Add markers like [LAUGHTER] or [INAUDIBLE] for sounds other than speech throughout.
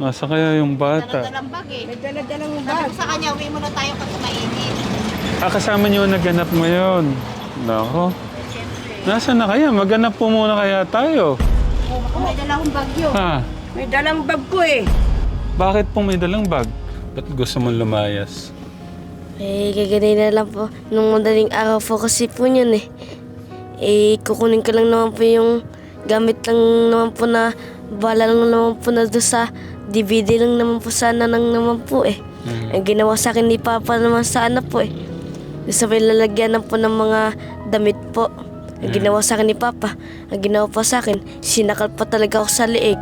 Nasa kaya yung bata? Dalang bag eh. May dala-dalang Sabi bag. ko sa kanya, uwi muna tayo kasi mainit. Ah, kasama niyo naghanap ngayon. Nako. Nasaan na kaya? Maghanap po muna kaya tayo. Oh, baka may dala akong bagyo. Ha? May dalang bag ko eh. Bakit po may dalang bag? Ba't gusto mong lumayas? Eh, gaganay na lang po. Nung madaling araw po kasi po yun eh. Eh, kukunin ko lang naman po yung gamit lang naman po na bala lang naman po na doon sa DVD lang naman po sana lang naman po eh. Mhm. Ang ginawa sa akin ni Papa naman sana po eh. Doon sa may lalagyan po ng mga damit po. Ang ginawa sa akin ni Papa, ang ginawa pa sa akin, sinakal pa talaga ako sa leeg.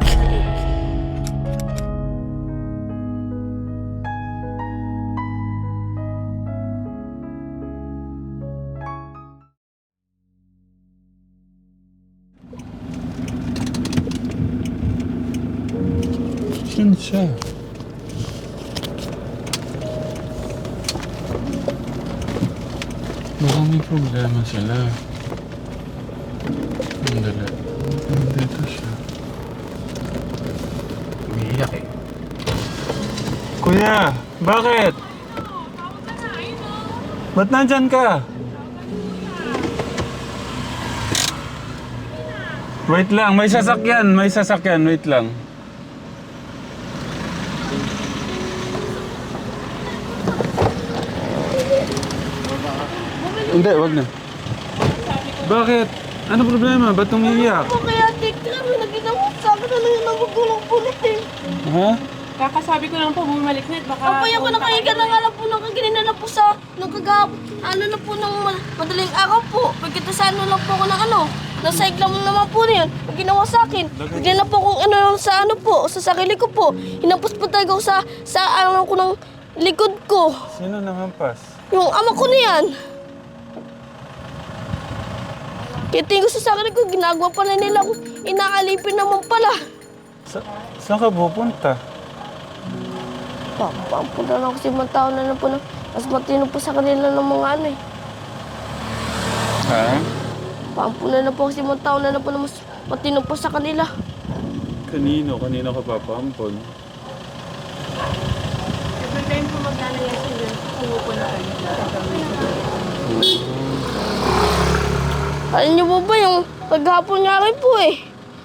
Siya? Baka may problema sila. Andala. Nandito siya. Umiiyak eh. Kuya, bakit? Ba't nandyan ka? Wait lang, may sasakyan, may sasakyan, wait lang. Hindi, wag na. Bakit? Ano problema? Ba't umiiyak? Po kaya tikram na ginawa sa akin na lang nagugulong pulit eh. Ha? Kakasabi ko lang po bumalik na baka... Apoy ako nakahiga na nga lang po ng kaginina na po sa nung kagahap. Ano na po ng ma- madaling araw po. Pagkita sa ano lang po ako ng ano. Nasa iglang naman po na yun. Ang ginawa sa akin. Bigla na po kung ano lang sa ano po. Sa sarili ko po. Hinampos po talaga ako sa, sa ano ko ng likod ko. Sino namampas? Yung ama ko na yan. Tingin ko sa sarili ko, ginagawa pa na nila kung inaalipin naman pala. Sa saan ka pupunta? Papampo na lang kasi mga tao na lang po na mas matino po sa kanila ng mga ano eh. Ha? Pampo na lang po kasi mga tao na lang po na mas matino po sa kanila. Kanino? Kanino ka papampon? Every time po maglalayas yun, pumupunta kayo. Alam niyo po ba yung paghapon nga rin po eh.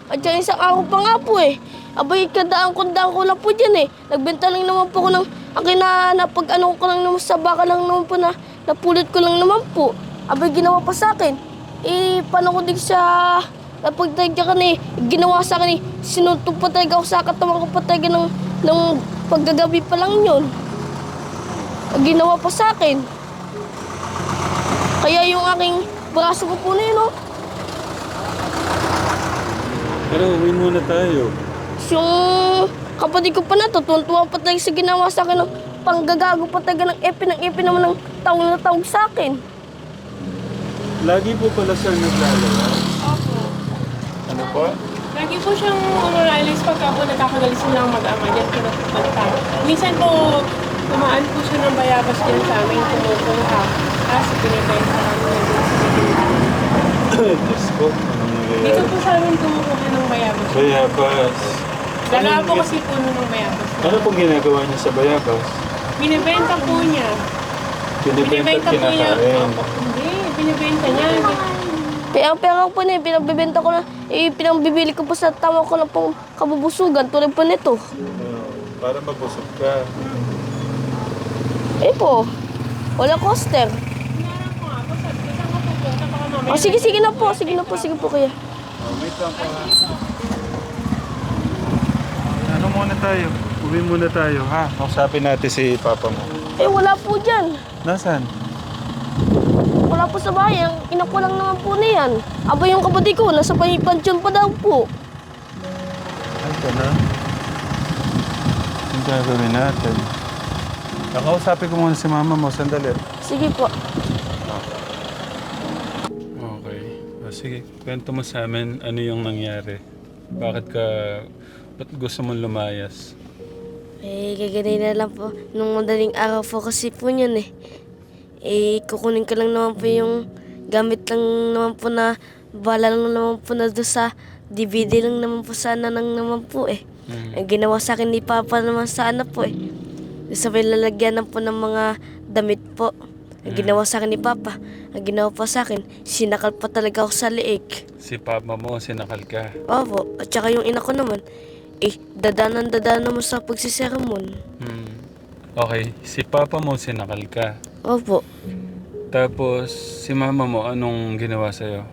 At yung isang araw pa nga po eh. Abay, kadaan ko daan ko lang po dyan eh. Nagbenta lang naman po ako ng akin na, na pag ano ko lang naman sa baka lang naman po na napulot ko lang naman po. Abay, ginawa pa sa akin. Eh, paano ko din sa napagtagya ka ni, ginawa sa akin eh, sinuntog pa talaga ako sa katawan ko pa talaga ng, ng paggagabi pa lang yun. Ginawa pa sa akin. Kaya yung aking braso ko po na yun, oh. Pero uwi muna tayo. Yung kapatid ko pa na to, tuwan pa talaga sa ginawa sa akin ng panggagago pa talaga ng epi ng epi naman ng tawag na tawag sa akin. Lagi po pala siya naglalala. Opo. Ano po? Lagi po siyang umuralis pagka po nagkakagalis sila ng mag-ama niya, pinupunta. Minsan po, tumaan po siya ng bayabas dyan sa amin, kumukuha. Tapos pinibenta kami na dun sa bibili. Diyos ko, anong Dito nangyayari? po sa amin kumukuha ng bayabas. Bayabas. Dalawa po kasi puno ng bayabas. Ano pong ginagawa niya sa bayabas? Binibenta po niya. Binibenta at po niya. kinakain. Opo. Hindi, binibenta niya. Kaya ang pera ko po na, pinagbibenta ko na, eh, pinangbibili ko po sa tama ko na pong kabubusugan tulad po nito. Oh, para mabusog ka. Eh po, wala coaster. Hinahanap ko nga po, sabi ko, saan ka pupunta? Baka mamaya O sige, sige na po, sige na po, sige po kuya. Oh, wait lang pa. Ano muna tayo? Uwi muna tayo, ha? Kausapin natin si Papa mo. Eh wala po dyan. Nasaan? Wala po sa bahay, ang ina ko lang naman po na yan. Aba yung kapatid ko, nasa pansyon pa daw po. Ay, ka na. Ang gagawin natin. Nakausapin ko muna si mama mo, sandali. Sige po. Sige, kwento mo sa amin ano yung nangyari. Bakit ka, ba't gusto mong lumayas? Eh, gaganay na lang po. Nung madaling araw po kasi po yun eh. Eh, kukunin ko lang naman po yung gamit lang naman po na bala lang naman po na doon sa DVD lang naman po sana lang naman po eh. Mm. Ang ginawa sa akin ni Papa naman sana po eh. Sa may lalagyan po ng mga damit po. Ang ginawa sa akin ni Papa, ang ginawa pa sa akin, sinakal pa talaga ako sa leeg. Si papa mo, sinakal ka. Opo, at saka yung ina ko naman, eh, dadanan dadanan mo sa pagsisermon. Mm. Okay, si papa mo, sinakal ka. Opo, Tapos, si mama mo, anong ginawa sa'yo?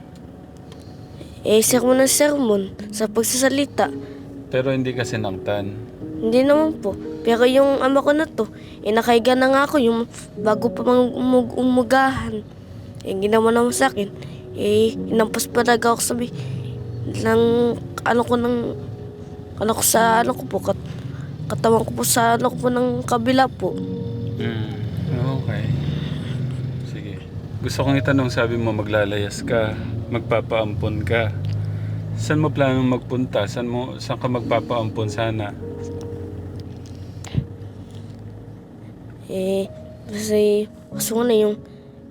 eh, sermon ng sermon sa pagsasalita. Pero hindi ka sinaktan. Hindi naman po. Pero yung ama ko na to, eh, nakaiga na nga ako yung bago pa umug- umugahan. Eh, ginawa naman sa akin, eh, inampas pa talaga ako sabi ng ano ko ng ano ko sa ano ko po kat, katawan ko po sa ano ko po ng kabila po. Mm. Okay. Sige. Gusto kong itanong, sabi mo maglalayas ka, magpapaampon ka. Saan mo planong magpunta? Saan, mo, saan ka magpapaampon sana? Eh, kasi kaso nga na yung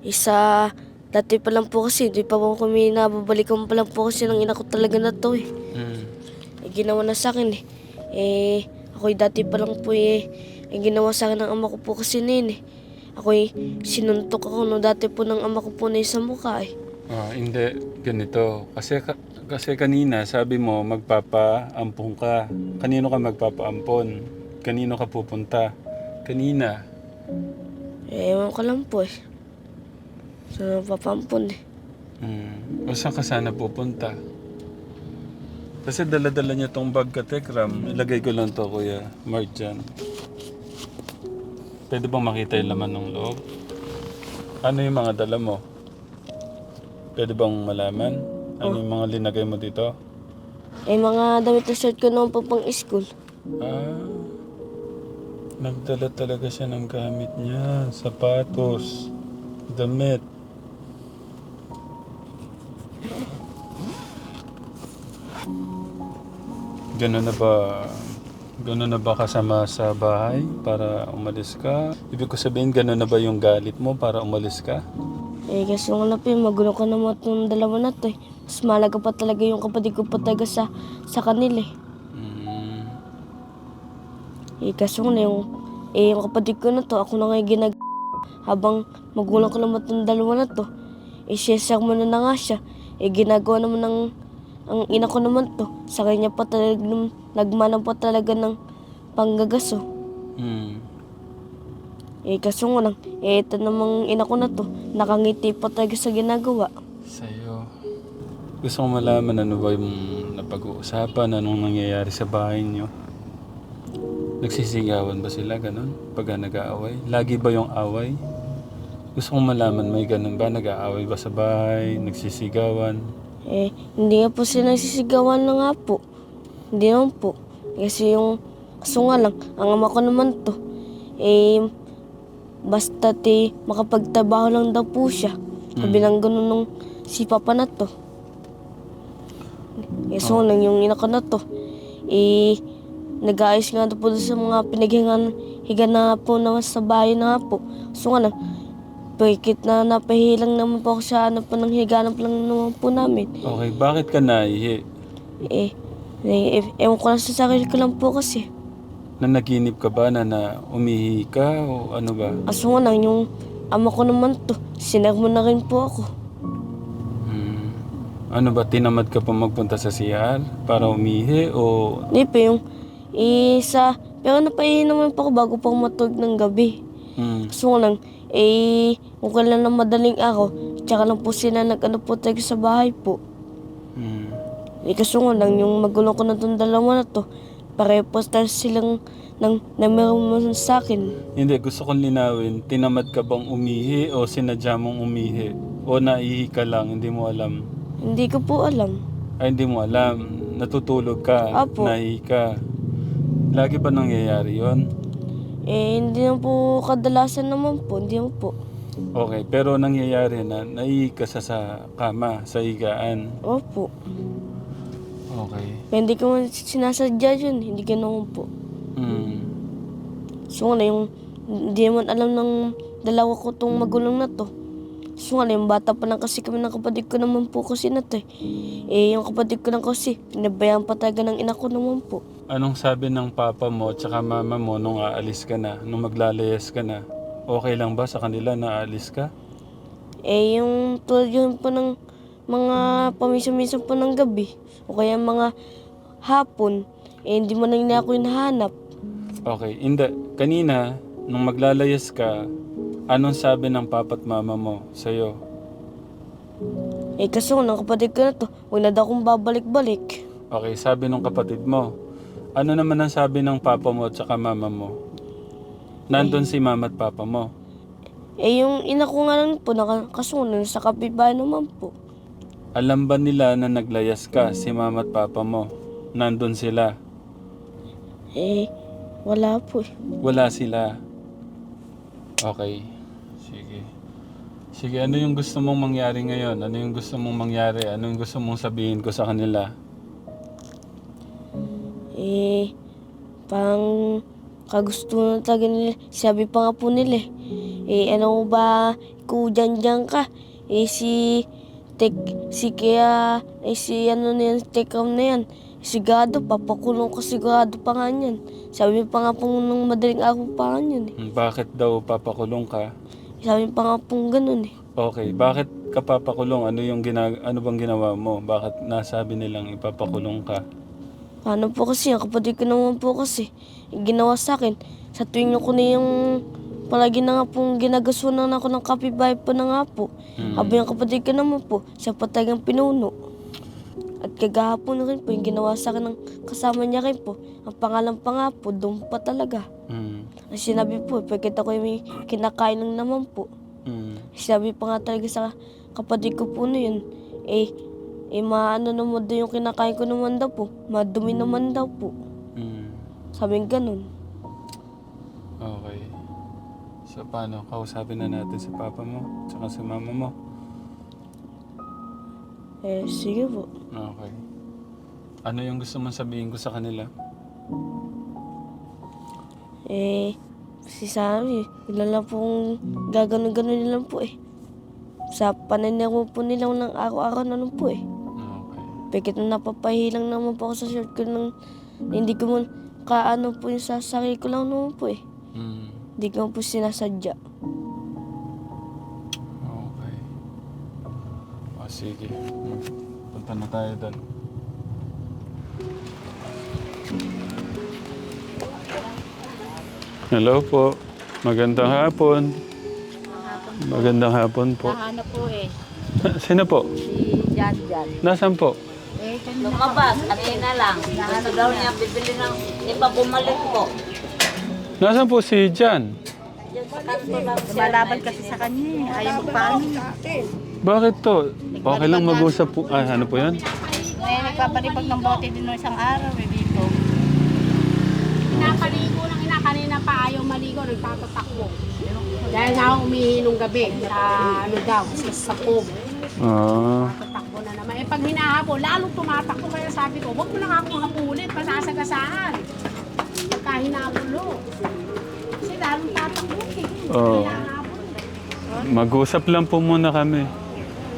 isa dati pa lang po kasi, di pa po kami nababalikan pa lang po kasi ng ina ko talaga na to eh. Mm. eh, ginawa na sa akin eh. Eh, ako'y dati pa lang po eh, eh ginawa sa akin ng ama ko po kasi noon eh. Ako'y sinuntok ako no dati po ng ama ko po na sa mukha eh. Ah, hindi. Ganito. Kasi, ka- kasi kanina, sabi mo, magpapaampon ka. Kanino ka magpapaampon? Kanino ka pupunta? Kanina. Eh, ewan ko lang po eh. Sa papampon eh. Mm. O saan ka sana pupunta? Kasi dala-dala niya tong bag ka, Tekram. Ilagay ko lang to, Kuya Mark, dyan. Pwede bang makita yung laman ng loob? Ano yung mga dala mo? Pwede bang malaman? Ano yung mga linagay mo dito? Eh, mga damit na shirt ko noon po pang school. Ah, nagdala talaga siya ng gamit niya. Sapatos, damit. Gano'n na ba, gano'n na ba kasama sa bahay para umalis ka? Ibig ko sabihin, gano'n na ba yung galit mo para umalis ka? Eh, kasi nga na po, eh, magulo ka naman itong dalawa na to eh. Mas malaga pa talaga yung kapatid ko pa talaga sa, sa kanila eh. Eh, kaso na yung, eh, yung kapatid ko na to, ako na nga yung ginag... Habang magulang ko naman itong dalawa na to, eh, siya mo na na nga siya. Eh, ginagawa naman ng, ang ina ko naman to, sa kanya pa talaga, nagmanang pa talaga ng panggagaso. mm. Eh, kaso nga lang, eh, ito namang ina ko na to, nakangiti pa talaga sa ginagawa. Sa'yo. Gusto ko malaman ano ba yung napag-uusapan, anong nangyayari sa bahay niyo. Nagsisigawan ba sila, ganun? Pag nag-aaway? Lagi ba yung away? Gusto kong malaman, may ganun ba? Nag-aaway ba sa bahay? Nagsisigawan? Eh, hindi nga po sila nagsisigawan na nga po. Hindi naman po. Kasi yung, kaso nga lang, ang ama ko naman to, eh, basta ti makapagtrabaho lang daw po siya. Sabi lang ganun nung si Papa na to. Eh, so lang yung ina ko na to, eh, nag-aayos nga po sa mga pinaghingan, higa na po naman sa bahay na po. So nga lang, Pagkit na napahilang naman po ako sa ano po ng higanap lang naman po namin. Okay, bakit ka naihi? Eh, eh, eh, ewan ko lang sa sarili ko lang po kasi. Na naginip ka ba na, na umihi ka o ano ba? Aso nga lang, yung ama ko naman to, sinermo na rin po ako. Hmm. Ano ba, tinamad ka pa magpunta sa CR para umihi o... Hindi pa yung isa, pero napaihi naman po ako bago pa ako matulog ng gabi. Hmm. Aso nga lang, eh, kung kailan ng madaling araw, tsaka lang po sila nag-ano po tayo sa bahay po. Hmm. Eh, kaso nga lang, yung magulang ko na itong dalawa na to, pareho po tayo silang nang nameron sa akin. Hindi, gusto kong linawin. Tinamad ka bang umihi o sinadya mong umihi? O naihi ka lang, hindi mo alam? Hindi ko po alam. Ay, hindi mo alam. Natutulog ka, Apo. naihi ka. Lagi ba nangyayari yon? Eh, hindi na po kadalasan naman po. Hindi naman po. Okay, pero nangyayari na naihi ka sa, sa kama, sa higaan. Opo. Okay. Hindi ko man sinasadya yun. Hindi naman po. Hmm. So, ano yung, hindi naman alam ng dalawa ko tong magulang na to. So nga, yung bata pa lang kasi kami ng kapatid ko naman po kasi na to eh. Eh, yung kapatid ko lang kasi, pinabayaan pa talaga ng ina ko naman po. Anong sabi ng papa mo at saka mama mo nung aalis ka na, nung maglalayas ka na? Okay lang ba sa kanila na aalis ka? Eh, yung tulad yun po ng mga paminsan-minsan po ng gabi, o kaya mga hapon, eh, hindi mo na nila ako hinahanap. Okay, hindi. Kanina, nung maglalayas ka, anong sabi ng papa at mama mo sa'yo? Eh, kaso ng kapatid ko na to, huwag na daw akong babalik-balik. Okay, sabi ng kapatid mo. Ano naman ang sabi ng papa mo at saka mama mo? Nandun si mama at papa mo. Eh, yung ina ko nga lang po, nakasunan sa kapitbahay naman po. Alam ba nila na naglayas ka, si mama at papa mo? Nandun sila. Eh, wala po eh. Wala sila. Okay. Sige. Ano yung gusto mong mangyari ngayon? Ano yung gusto mong mangyari? Ano yung gusto mong sabihin ko sa kanila? Eh, pang kagusto na talaga nila. Sabi pa nga po nila eh. Eh, ano ba, kung dyan dyan ka, eh si, tek, si kaya, eh si ano na yan, tekam na yan. Sigado, papakulong ko sigado pa nga yan. Sabi pa nga po nung madaling araw pa nga yun eh. Bakit daw papakulong ka? Sabi pa nga pong ganun eh. Okay, bakit ka papakulong? Ano yung gina- ano bang ginawa mo? Bakit nasabi nilang ipapakulong ka? Paano po kasi, ang kapatid ko naman po kasi, ginawa sa akin, sa tuwing ako na yung palagi na nga pong ginagasunan ako ng kapitbahay pa na nga po. Hmm. Habang yung kapatid ko naman po, siya pa talagang pinuno. At kagahapon rin po, yung ginawa sa akin ng kasama niya rin po, ang pangalan pa nga po, doon pa talaga. Hmm. Ang sinabi po, pagkit ako yung kinakain lang naman po. Hmm. Sinabi pa nga talaga sa kapatid ko po na yun, eh, eh maano naman daw yung kinakain ko naman daw po, madumi naman daw po. Hmm. Sabing ganun. Okay. So paano? Kausapin na natin si papa mo, tsaka si mama mo. Eh, sige po. Okay. Ano yung gusto mong sabihin ko sa kanila? Eh, si Sari, ilan lang pong gaganon-ganon lang po eh. Sa pananiro po nila ng araw-araw na lang po eh. Okay. Pagkat na napapahilang naman po ako sa shirt ko ng hindi ko man kaano po yung sa sarili ko lang naman po eh. Hmm. Hindi ko po sinasadya. Sige. Punta na tayo doon. Hello po. Magandang hapon. Magandang hapon po. Nahanap po eh. [LAUGHS] Sino po? Si Jan Jan. Nasaan po? Eh, Lumabas, kanina lang. Gusto daw niya bibili ng iba bumalik po. Nasaan po si Jan? Diyan sa kanto lang siya. Lumalaban kasi sa kanya eh. Ayaw magpaano. Bakit to? Okay lang mag-usap po. Ah, ano po yan? Ngayon nagpaparibag ng bote din nung isang araw eh dito. Pinapaligo ng ina, kanina pa ayaw maligo, nagtatatakbo. Dahil nga ako umihi nung gabi sa ano daw, sa sapog. Ah. Tatakbo na naman. Eh pag hinahabol, lalong tumatakbo. Kaya sabi ko, huwag mo lang akong habulin, pasasagasaan. Pagka hinabulo. Kasi lalong tatakbo eh. Oo. Hinahabol. Mag-usap lang po muna kami.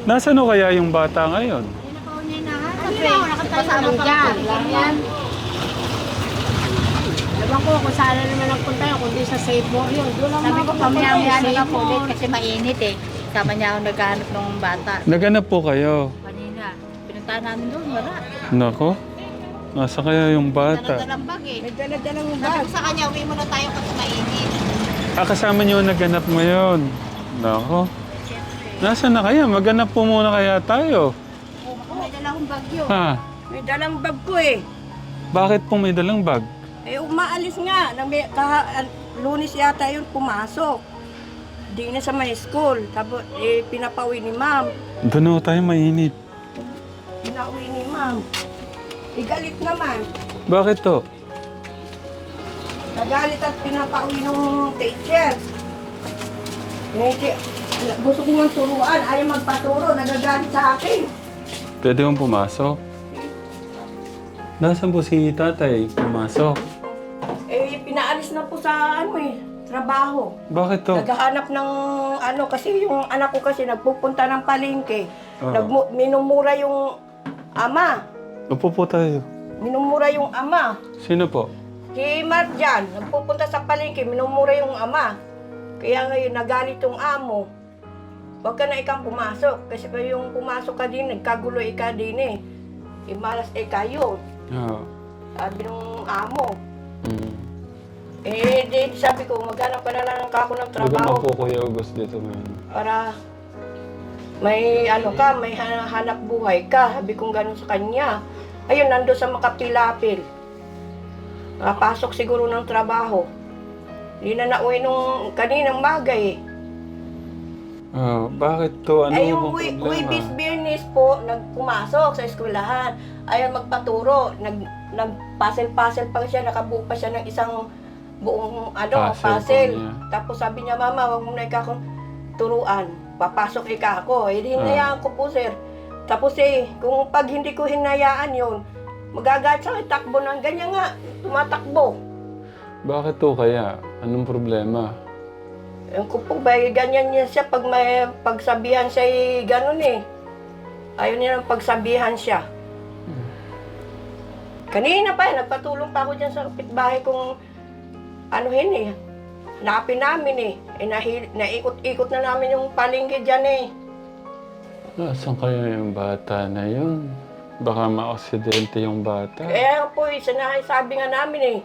Nasaan o kaya yung bata ngayon? Ng dyan. Lang yan. Ewan ko kung saan na naman nagpunta yun, kundi sa Save More yun. Doon lang Sabi ko, eh, na Save lang po ulit kasi mainit eh. Sama niya ako naghahanap ng bata. Naganap po kayo. Kanina. Pinuntahan namin doon, wala. Nako. Nasa kaya yung bata? Dalang bag eh. May dala-dalang Sabi ko sa kanya, uwi muna tayo kasi mainit. Ah, kasama niyo naganap ngayon. Nako. Nasaan na kaya? Maganap po muna kaya tayo. May dala akong bagyo. Ha? May dalang bag ko eh. Bakit po may dalang bag? Eh, umaalis nga. Nang may, kaha, lunis yata yun pumasok. Di na sa may school. Tapos, eh, pinapawi ni ma'am. Doon ako tayo mainit. Pinauwi ni ma'am. Igalit naman. Bakit to? Nagalit at pinapauwi ng teacher. Si- gusto ko nga turuan. Ayaw magpaturo. Nagagalit sa akin. Pwede mong pumasok? Nasaan po si tatay? Pumasok. Eh, pinaalis na po sa ano eh. Trabaho. Bakit to? Naghahanap ng ano, kasi yung anak ko kasi nagpupunta ng palengke. Oo. Nagmu- minumura yung ama. Upo po tayo. Minumura yung ama. Sino po? Si Marjan, nagpupunta sa palengke, minumura yung ama. Kaya ngayon, nagalit yung amo. Huwag ka na ikang pumasok. Kasi pa yung pumasok ka din, nagkagulo ika din eh. Imalas eh kayo. Oo. Sabi ng amo. Mm. Eh, di, sabi ko, maghanap ka na lang ako ng Trabaho trabaho. po Kuya August dito ngayon. Para may ano ka, may ha- hanap buhay ka. Sabi kong gano'n sa kanya. Ayun, nando sa makapilapil. Nakapasok siguro ng trabaho. Hindi na nauwi nung kaninang bagay eh. Ah, bakit to? Ano Ay, yung bang uwi, problema? business po, nagpumasok sa eskwelahan. Ayaw magpaturo. Nag, nagpasel-pasel pa siya, nakabuo pa siya ng isang buong ano, Puzzle po niya. Tapos sabi niya, Mama, wag mo na ikakong turuan. Papasok ika ako. Eh, di hinayaan ko po, sir. Tapos eh, kung pag hindi ko hinayaan yon magagat sa akin, takbo ng ganyan nga, tumatakbo. Bakit to kaya? Anong problema? Yung ko po ba, ganyan niya siya pag may pagsabihan siya, eh, ganun eh. Ayaw niya ng pagsabihan siya. Kanina pa, eh, nagpatulong pa ako dyan sa kapitbahay kong anuhin eh. Napin namin eh. eh nahi, naikot-ikot na namin yung palengke dyan eh. Nasaan kaya yung bata na yun? Baka ma-aksidente yung bata. Kaya po, eh, sinahay- sabi nga namin eh.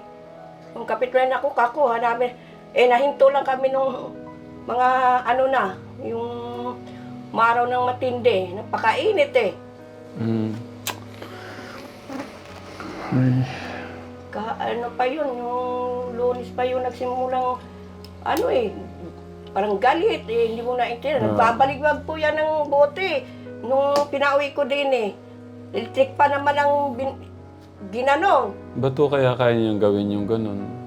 Yung kapitbahay na ako, kakuha namin. Eh, nahinto lang kami nung mga ano na, yung maraw ng matindi. Napakainit eh. Mm. Ay, Ka, ano pa yun, yung lunis pa yun nagsimulang, ano eh, parang galit eh, hindi mo naintindihan. Ah. Nagbabaligwag po yan ng bote. Nung pinauwi ko din eh, electric pa naman ang bin, ginanong. ba't kaya kaya niyang gawin yung ganun?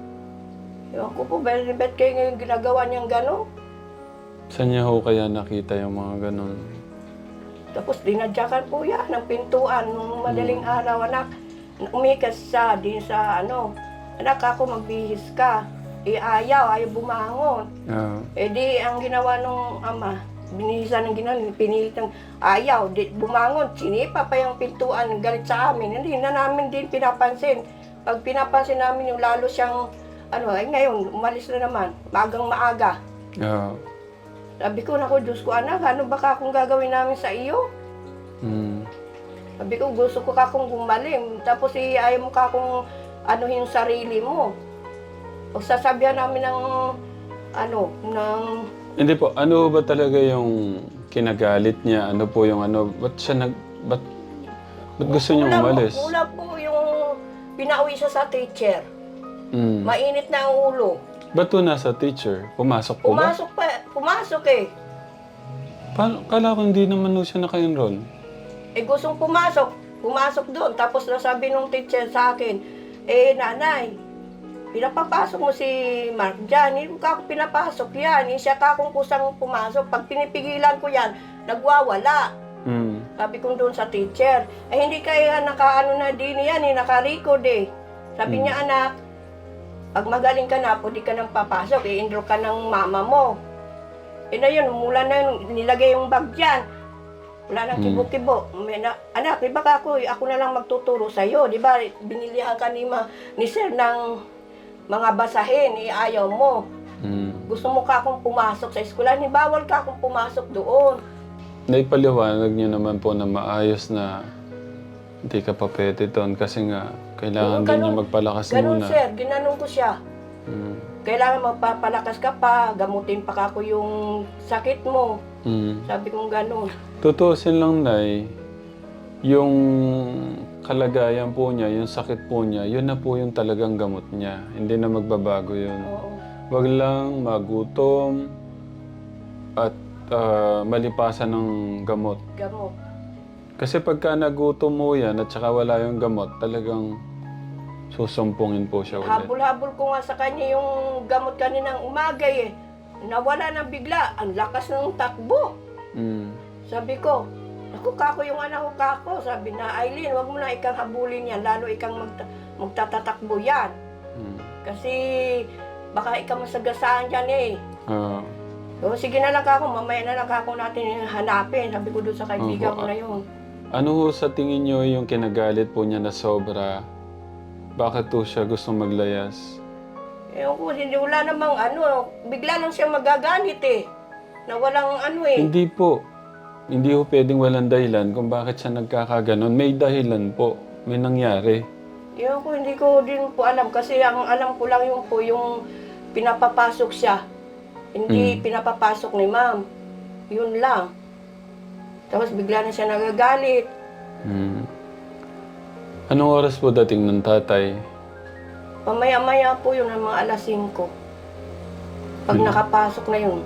Ewan ko po, ba't, ba't kayo ngayon ginagawa niyang gano'n? Saan niya ho kaya nakita yung mga ganun? Tapos dinadyakan po yan ng pintuan nung madaling Hmm. araw, anak. Umikas siya din sa ano, anak ako magbihis ka. Eh ayaw, ayaw bumangon. Ah, Eh di, ang ginawa nung ama, binihisan ng ginawa, pinilit ng ayaw, di, bumangon, sinipa pa yung pintuan, galit sa amin. Hindi na namin din pinapansin. Pag pinapansin namin yung lalo siyang, ano, ay ngayon, umalis na naman, magang maaga. ah, Sabi ko, naku, Diyos ko anak, ano ba ka kung gagawin namin sa iyo? mm, Sabi ko, gusto ko ka kung gumaling. Tapos eh, ayaw mo ka ano yung sarili mo. Pag sasabihan namin ng, ano, ng Hindi po, ano ba talaga yung kinagalit niya? Ano po yung ano? Ba't siya nag... Ba't, ba't gusto niya umalis? Una po yung pinauwi siya sa teacher. Mm. Mainit na ang ulo. Ba't to nasa teacher? Pumasok po ba? Pumasok pa, pumasok eh. Paano? Kala ko hindi naman no siya naka-enroll. Eh gustong pumasok. Pumasok doon. Tapos nasabi nung teacher sa akin, eh nanay, pinapapasok mo si Mark dyan. Hindi ka ako pinapasok yan. Hindi siya ka kung kusang pumasok. Pag pinipigilan ko yan, nagwawala. Mm. Sabi ko doon sa teacher, eh hindi kaya nakaano na din yan, eh, naka-record eh. Sabi Hmm. niya, anak, pag magaling ka na, pwede ka nang papasok, i-enroll ka ng mama mo. Eh na yun, mula na yun, nilagay yung bag dyan. Wala nang Hmm. kibo-kibo. May na, anak, di ba ka ako, ako na lang magtuturo sa'yo. Di ba, binilihan ka ni, ma, ni sir ng mga basahin, eh, ayaw mo. Mm. Gusto mo ka akong pumasok sa eskwela, ni bawal ka akong pumasok doon. Naipaliwanag niyo naman po na maayos na hindi ka pa pwede doon kasi nga kailangan Oo, din niya ganun. magpalakas Ganun muna. sir, ginanong ko siya. Mm. Kailangan magpapalakas ka pa, gamutin pa kako yung sakit mo. Mm. Sabi kong ganun. Tutusin lang, Nay, yung kalagayan po niya, yung sakit po niya, yun na po yung talagang gamot niya. Hindi na magbabago yun. Oo. Wag lang magutom at ah, malipasan ng gamot. Gamot. Kasi pagka nagutom mo yan at saka wala yung gamot, talagang susumpungin po siya ulit. Habol-habol ko nga sa kanya yung gamot kaninang umaga eh. Nawala na bigla. Ang lakas ng takbo. Mm. Sabi ko, Ako, kako yung anak ko, kako. Sabi na, Aileen, wag mo na ikang habulin yan. Lalo ikang magta- magtatatakbo yan. Mm. Kasi baka ikaw masagasaan dyan eh. Ah, O, sige na lang ako, mamaya na lang ako natin hanapin. Sabi ko doon sa kaibigan Opo, ko na yun. Ano ho sa tingin nyo yung kinagalit po niya na sobra? Bakit po siya gusto maglayas? Ewan ko, hindi wala namang ano, bigla lang siya magagalit eh. Na walang ano eh. Hindi po. Hindi ho pwedeng walang dahilan kung bakit siya nagkakaganon. May dahilan po. May nangyari. Ewan ko, hindi ko din po alam. Kasi ang alam ko lang yung po, yung pinapapasok siya. Hindi pinapapasok ni ma'am. Yun lang. Tapos bigla na siya nagagalit. Hmm. Anong oras po dating ng tatay? Pamaya-maya po yun, mga alas 5. Pag nakapasok na yun.